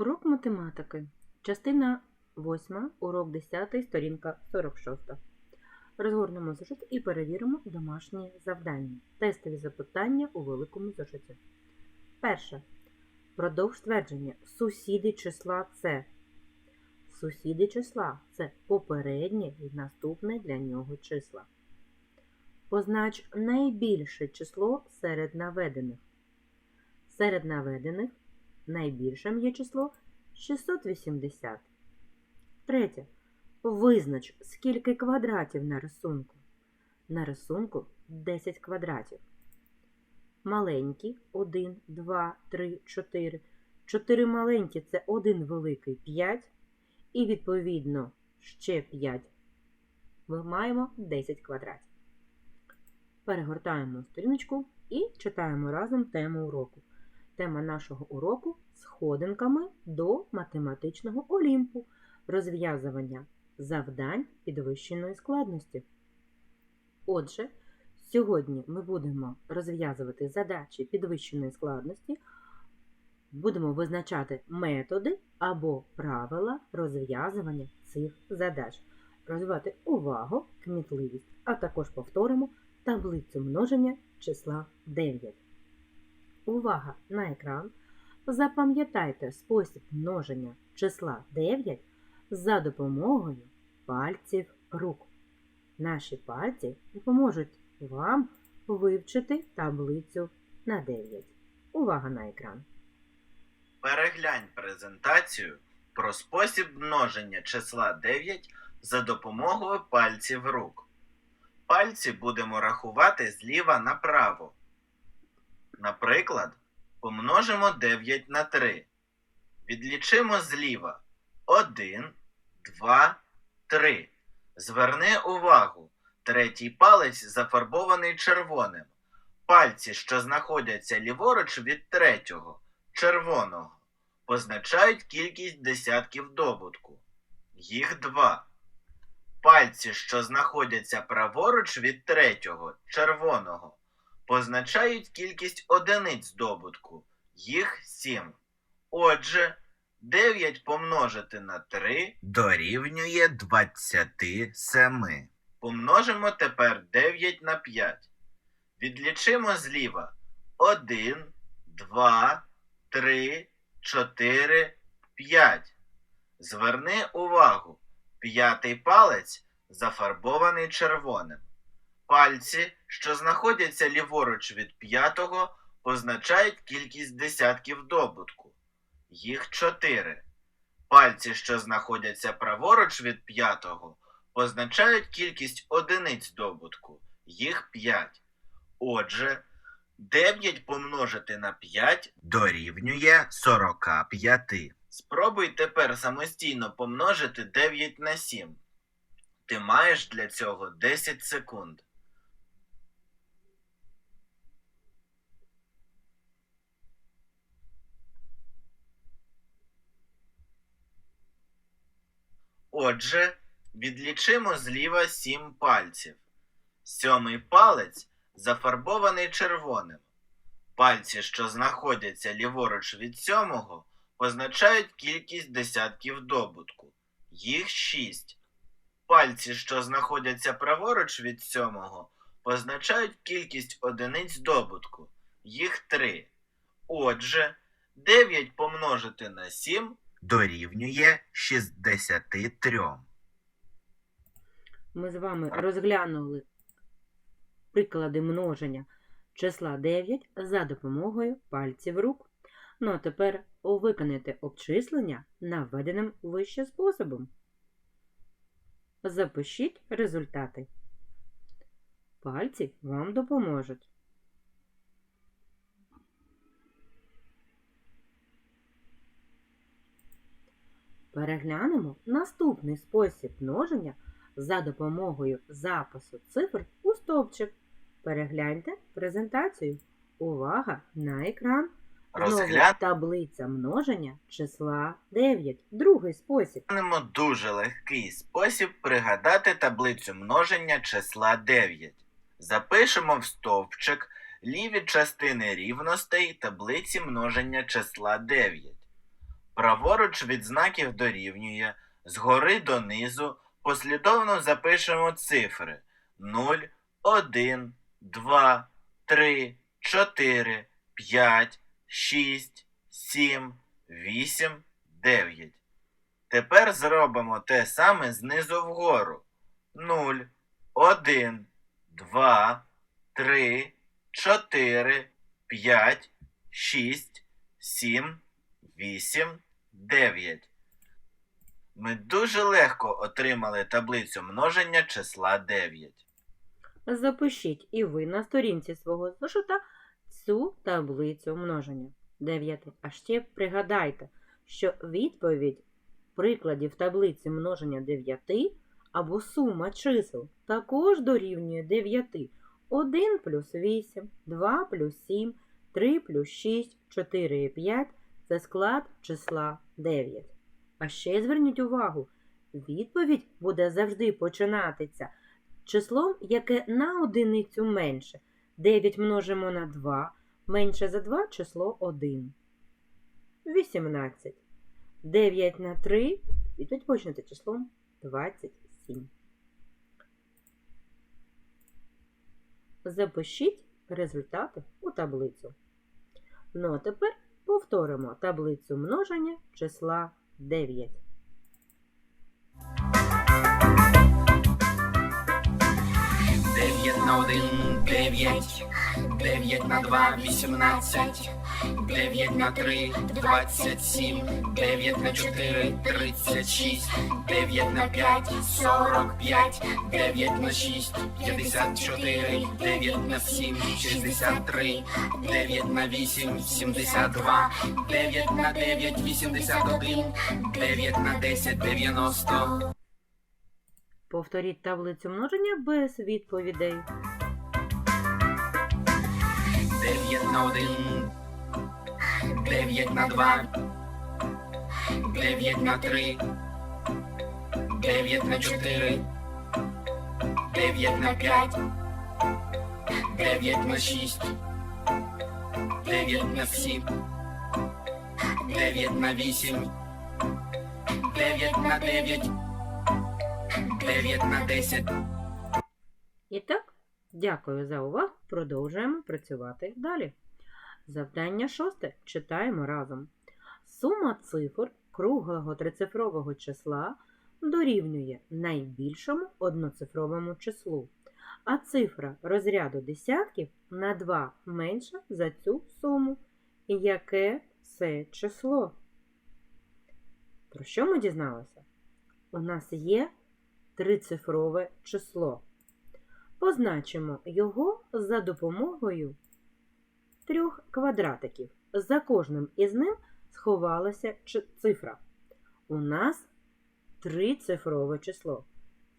Урок математики. Частина 8, урок 10, сторінка 46. Розгорнемо зошит і перевіримо домашні завдання. Тестові запитання у великому зошиті. Перше. Продовж твердження. Сусіди числа це. Сусіди числа це попереднє і наступне для нього числа. Познач найбільше число серед наведених. Серед наведених найбільшим є число 680. Третє. Визнач, скільки квадратів на рисунку. На рисунку 10 квадратів. Маленькі 1, 2, 3, 4. 4 маленькі це один великий 5. І відповідно ще 5. Ми маємо 10 квадратів. Перегортаємо сторіночку і читаємо разом тему уроку. Тема нашого уроку сходинками до математичного олімпу, розв'язування завдань підвищеної складності. Отже, сьогодні ми будемо розв'язувати задачі підвищеної складності, будемо визначати методи або правила розв'язування цих задач, розвивати увагу, кмітливість, а також повторимо таблицю множення числа 9. Увага на екран. Запам'ятайте спосіб множення числа 9 за допомогою пальців рук. Наші пальці допоможуть вам вивчити таблицю на 9. Увага на екран. Переглянь презентацію про спосіб множення числа 9 за допомогою пальців рук. Пальці будемо рахувати зліва направо. Наприклад, помножимо 9 на 3. Відлічимо зліва 1, 2, 3. Зверни увагу, третій палець зафарбований червоним. Пальці, що знаходяться ліворуч від третього, червоного, позначають кількість десятків добутку. Їх два. Пальці, що знаходяться праворуч від третього, червоного, позначають кількість одиниць добутку. Їх сім. Отже, 9 помножити на 3 дорівнює 27. Помножимо тепер 9 на 5. Відлічимо зліва 1, 2, 3, 4, 5. Зверни увагу, п'ятий палець зафарбований червоним. Пальці, що знаходяться ліворуч від п'ятого, позначають кількість десятків добутку. Їх чотири. Пальці, що знаходяться праворуч від п'ятого, позначають кількість одиниць добутку. Їх п'ять. Отже, 9 помножити на 5 дорівнює 45. Спробуй тепер самостійно помножити 9 на 7. Ти маєш для цього 10 секунд. Отже, відлічимо зліва 7 пальців. Сьомий палець зафарбований червоним. Пальці, що знаходяться ліворуч від сьомого, позначають кількість десятків добутку. Їх шість. Пальці, що знаходяться праворуч від сьомого, позначають кількість одиниць добутку. Їх три. Отже, 9 помножити на 7 дорівнює 63. Ми з вами розглянули приклади множення числа 9 за допомогою пальців рук. Ну а тепер виконайте обчислення наведеним вище способом. Запишіть результати. Пальці вам допоможуть. Переглянемо наступний спосіб множення за допомогою запису цифр у стовпчик. Перегляньте презентацію. Увага на екран. Розглянемо таблиця множення числа 9. Другий спосіб. дуже легкий спосіб пригадати таблицю множення числа 9. Запишемо в стовпчик ліві частини рівностей таблиці множення числа 9. Праворуч від знаків дорівнює, згори донизу послідовно запишемо цифри 0, 1, 2, 3, 4, 5, 6, 7, 8, 9. Тепер зробимо те саме знизу вгору. 0, 1, 2, 3, 4, 5, 6, 7, 8, 9. Ми дуже легко отримали таблицю множення числа 9. Запишіть і ви на сторінці свого зошита цю таблицю множення. Дев'яте. А ще пригадайте, що відповідь прикладів таблиці множення 9 або сума чисел також дорівнює 9. 1 плюс 8, 2 плюс 7, 3 плюс 6, 4 і 5 – це склад числа 9. А ще зверніть увагу, відповідь буде завжди починатися числом, яке на одиницю менше. 9 множимо на 2, менше за 2 число 1. 18. 9 на 3, і тут почнете числом 27. Запишіть результати у таблицю. Ну а тепер повторимо таблицю множення числа 9. Дев'ять на один, дев'ять, дев'ять на два, вісімнадцять, дев'ять на три, двадцять сім, дев'ять на чотири, тридцять шість, дев'ять на п'ять, сорок п'ять, дев'ять на шість, п'ятдесят чотири, дев'ять на сім, шістдесят три, дев'ять на вісім, сімдесят два, дев'ять на дев'ять, вісімдесят один, дев'ять на десять, дев'яносто. Повторіть таблицю множення без відповідей. Дев'ять на один, дев'ять на два, дев'ять на три, дев'ять на чотири, дев'ять на п'ять, дев'ять на шість, дев'ять на сім, дев'ять на вісім, дев'ять на дев'ять, дев'ять на десять. І так, дякую за увагу. Продовжуємо працювати далі. Завдання шосте. Читаємо разом. Сума цифр круглого трицифрового числа дорівнює найбільшому одноцифровому числу, а цифра розряду десятків на 2 менша за цю суму. Яке це число? Про що ми дізналися? У нас є трицифрове число. Позначимо його за допомогою трьох квадратиків. За кожним із ним сховалася цифра. У нас трицифрове число.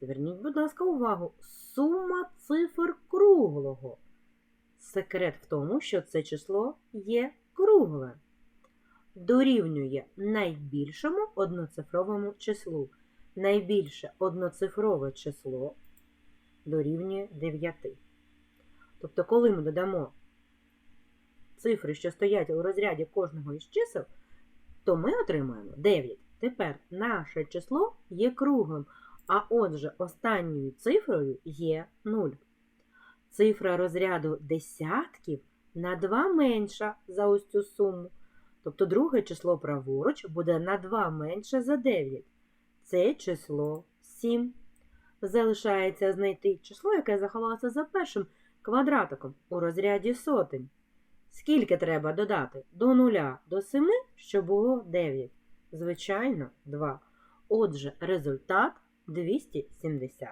Зверніть, будь ласка, увагу, сума цифр круглого. Секрет в тому, що це число є кругле. Дорівнює найбільшому одноцифровому числу. Найбільше одноцифрове число дорівнює 9. Тобто, коли ми додамо цифри, що стоять у розряді кожного із чисел, то ми отримаємо 9. Тепер наше число є круглим, а отже, останньою цифрою є 0. Цифра розряду десятків на 2 менша за ось цю суму. Тобто друге число праворуч буде на 2 менше за 9. Це число 7. Залишається знайти число, яке заховалося за першим квадратиком у розряді сотень. Скільки треба додати до нуля до 7, щоб було 9? Звичайно, 2. Отже, результат 270.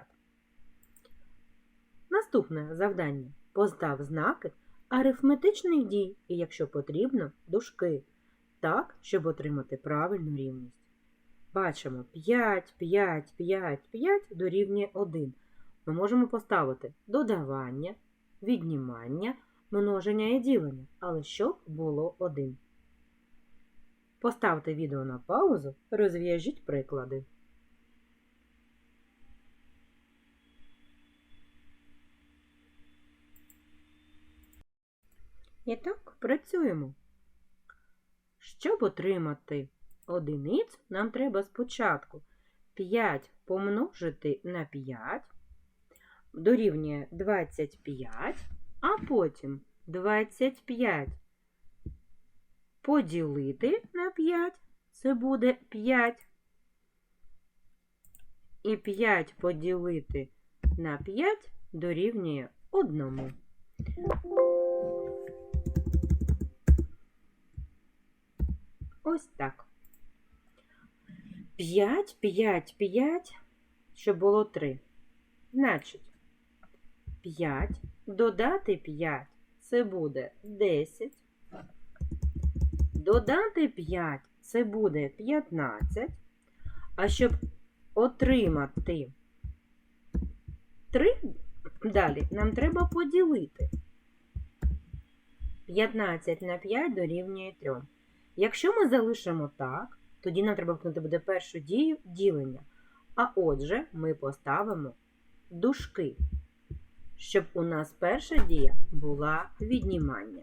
Наступне завдання. Постав знаки арифметичних дій і, якщо потрібно, дужки. Так, щоб отримати правильну рівність. Бачимо 5, 5, 5, 5 дорівнює 1. Ми можемо поставити додавання, віднімання, множення і ділення, але щоб було 1. Поставте відео на паузу, розв'яжіть приклади. І так, працюємо. Щоб отримати одиницю нам треба спочатку 5 помножити на 5 дорівнює 25, а потім 25 поділити на 5, це буде 5. І 5 поділити на 5 дорівнює 1. Ось так. 5, 5, 5, щоб було 3. Значить, 5 додати 5 це буде 10. Додати 5 це буде 15. А щоб отримати 3, далі нам треба поділити. 15 на 5 дорівнює 3. Якщо ми залишимо так, тоді нам треба виконати буде першу дію ділення. А отже, ми поставимо дужки, щоб у нас перша дія була віднімання.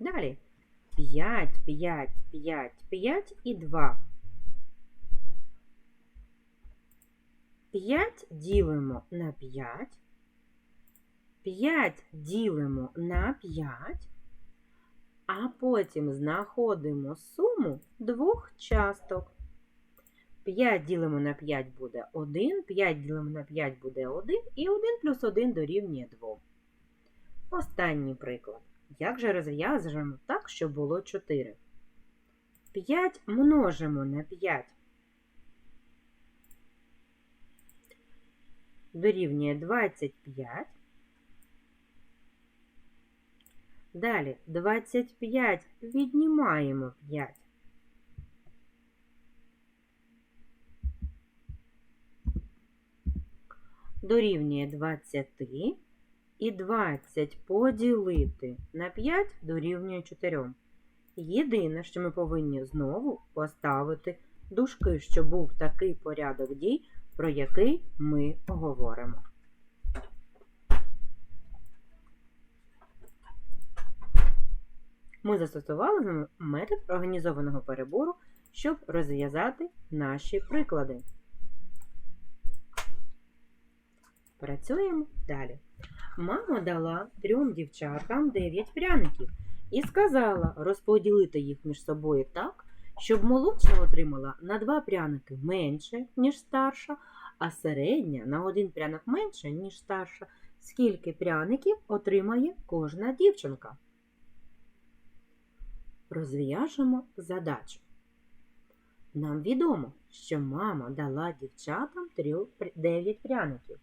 Далі 5, 5, 5, 5 і 2. 5 ділимо на 5. 5 ділимо на 5, а потім знаходимо суму двох часток. 5 ділимо на 5 буде 1, 5 ділимо на 5 буде 1, і 1 плюс 1 дорівнює 2. Останній приклад. Як же розв'язуємо так, щоб було 4? 5 множимо на 5. Дорівнює 25. Далі 25 віднімаємо 5. Дорівнює 20 і 20 поділити на 5 дорівнює 4. Єдине, що ми повинні знову поставити дужки, щоб був такий порядок дій, про який ми говоримо. Ми застосували метод організованого перебору, щоб розв'язати наші приклади. Працюємо далі. Мама дала трьом дівчаткам 9 пряників і сказала розподілити їх між собою так, щоб молодша отримала на 2 пряники менше, ніж старша, а середня на один пряник менше, ніж старша. Скільки пряників отримає кожна дівчинка? Розв'яжемо задачу. Нам відомо, що мама дала дівчатам 9 пряників.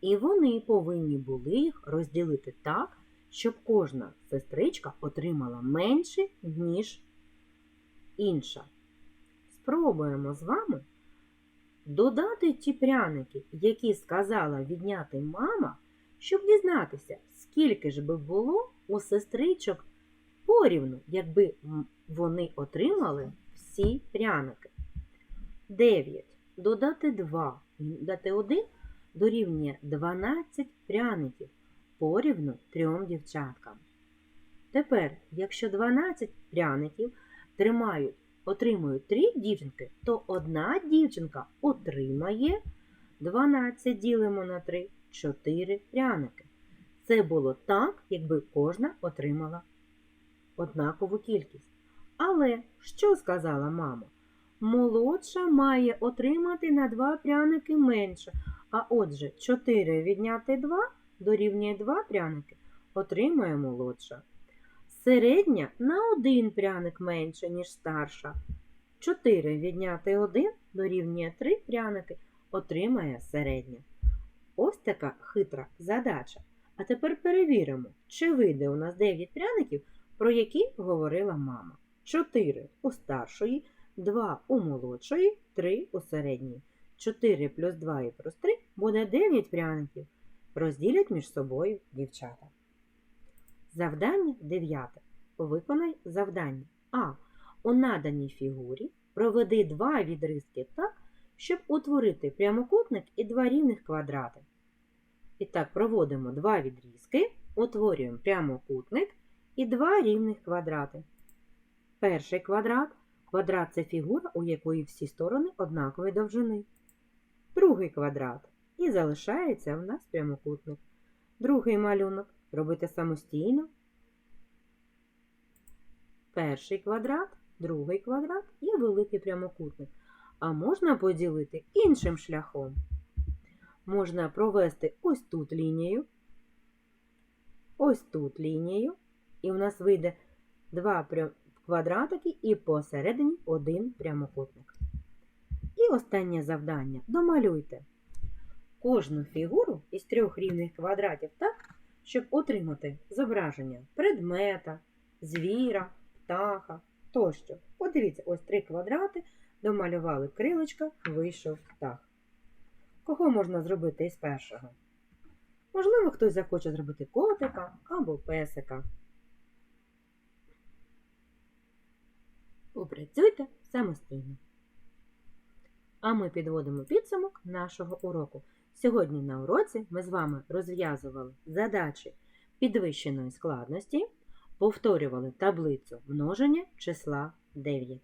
І вони повинні були їх розділити так, щоб кожна сестричка отримала менше, ніж інша. Спробуємо з вами додати ті пряники, які сказала відняти мама, щоб дізнатися, скільки ж би було у сестричок порівну, якби вони отримали всі пряники. 9. Додати 2 додати 1 дорівнює 12 пряників порівну трьом дівчаткам. Тепер, якщо 12 пряників тримають, отримують 3 дівчинки, то одна дівчинка отримає 12 ділимо на 3 4 пряники. Це було так, якби кожна отримала однакову кількість. Але що сказала мама? Молодша має отримати на 2 пряники менше. А отже, 4 відняти 2 дорівнює 2 пряники, отримує молодша. Середня на 1 пряник менше, ніж старша. 4 відняти 1 дорівнює 3 пряники, отримає середня. Ось така хитра задача. А тепер перевіримо, чи вийде у нас 9 пряників, про які говорила мама. 4 у старшої, 2 у молодшої, 3 у середньої. 4 плюс 2 і плюс 3 буде 9 пряників. Розділять між собою дівчата. Завдання 9. Виконай завдання. А. У наданій фігурі проведи два відрізки так, щоб утворити прямокутник і два рівних квадрати. І так, проводимо два відрізки, утворюємо прямокутник і два рівних квадрати. Перший квадрат квадрат це фігура, у якої всі сторони однакової довжини. Другий квадрат і залишається в нас прямокутник. Другий малюнок робите самостійно. Перший квадрат, другий квадрат і великий прямокутник. А можна поділити іншим шляхом. Можна провести ось тут лінію, ось тут лінію, і в нас вийде два квадратики і посередині один прямокутник. І останнє завдання. Домалюйте кожну фігуру із трьох рівних квадратів так, щоб отримати зображення предмета, звіра, птаха тощо. Подивіться, ось три квадрати, домалювали крилечка, вийшов птах. Кого можна зробити із першого? Можливо, хтось захоче зробити котика або песика. Попрацюйте самостійно. А ми підводимо підсумок нашого уроку. Сьогодні на уроці ми з вами розв'язували задачі підвищеної складності, повторювали таблицю множення числа 9.